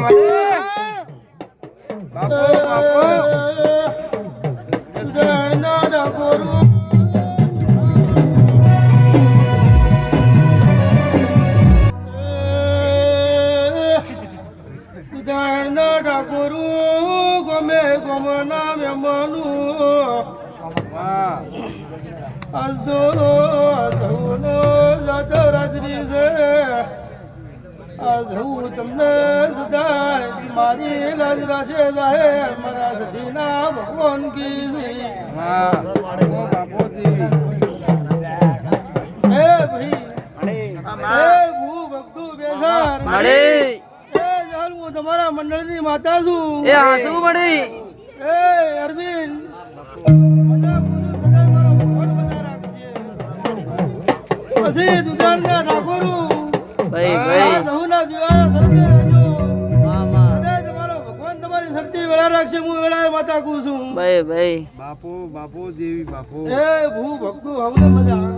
બાપુ બાપુ. ઠાકોરુ ગમે ગમના મહેમાનું. જવું તમને સદાય મારી લાજ રાશે જાહે મારા સદીના ભગવાન કી છે. વાહ બાપુ હે ભાઈ હે ભૂ ભક્તુ બેસાર. મળી. એ જાલ હું તમારા મંડળની માતા છું. એ હાસુ મળી. એ અરવિંદ પછી દુધાળના ઠાકોરું. ભાઈ ભાઈ. દિવાળા સરતે રહેજો. સદાય તમારો ભગવાન તમારી સરતી વેળા રાખશે હું વેળાએ માતા કહું છું. ભાઈ ભાઈ. બાપુ બાપુ દેવી બાપુ. એ ભૂ ભક્તુ હવને મજા